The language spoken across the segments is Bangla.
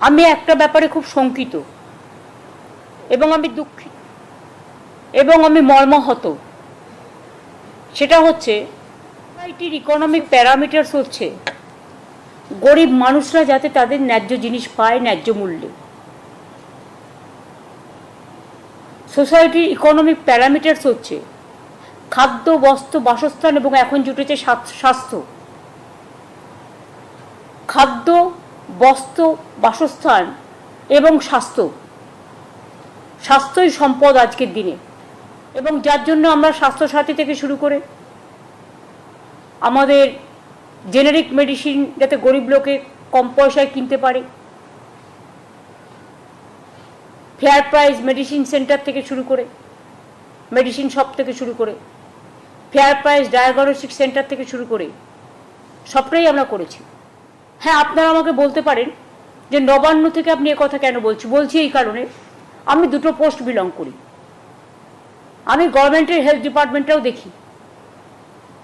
আমি একটা ব্যাপারে খুব শঙ্কিত। এবং আমি দুঃখিত এবং আমি মর্মাহত। সেটা হচ্ছে, সোসাইটির ইকোনমিক প্যারামিটার্স হচ্ছে, গরিব মানুষরা যাতে তাদের ন্যায্য জিনিস পায় ন্যায্য মূল্যে। সোসাইটির ইকোনমিক প্যারামিটার্স হচ্ছে, খাদ্য, বস্ত্র, বাসস্থান এবং এখন জুটেছে স্বাস্থ্য। খাদ্য বস্ত্র, বাসস্থান এবং স্বাস্থ্য। স্বাস্থ্যই সম্পদ আজকের দিনে। এবং যার জন্য আমরা স্বাস্থ্যসাথী থেকে শুরু করে আমাদের জেনারিক মেডিসিন যাতে গরিব লোকে কম পয়সায় কিনতে পারে ফেয়ার প্রাইস মেডিসিন সেন্টার থেকে শুরু করে মেডিসিন শপ থেকে শুরু করে ফেয়ার প্রাইস ডায়াগনস্টিক সেন্টার থেকে শুরু করে, সবটাই আমরা করেছি। হ্যাঁ আপনারা আমাকে বলতে পারেন যে নবান্ন থেকে আপনি এ কথা কেন বলছি? বলছি এই কারণে, আমি দুটো পোস্ট বিলং করি। আমি গভর্নমেন্টের হেলথ ডিপার্টমেন্টটাও দেখি।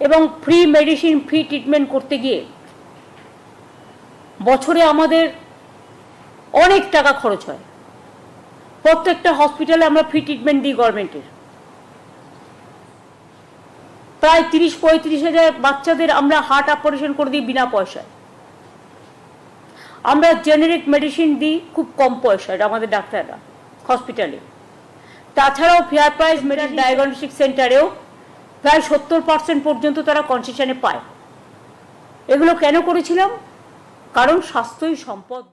এবং ফ্রি মেডিসিন ফ্রি ট্রিটমেন্ট করতে গিয়ে বছরে আমাদের অনেক টাকা খরচ হয়। প্রত্যেকটা হসপিটালে আমরা ফ্রি ট্রিটমেন্ট দিই গভর্নমেন্টের। প্রায় তিরিশ পঁয়ত্রিশ হাজার বাচ্চাদের আমরা হার্ট অপারেশন করে দিই বিনা পয়সায়। আমরা জেনেরিক মেডিসিন দিই খুব কম পয়সায় আমাদের ডাক্তাররা হসপিটালে তাছাড়াও ফেয়ার প্রাইস মেডিসিন ডায়াগনস্টিক সেন্টারেও প্রায় সত্তর পার্সেন্ট পর্যন্ত তারা কনসেশনে পায়। এগুলো কেন করেছিলাম? কারণ স্বাস্থ্যই সম্পদ।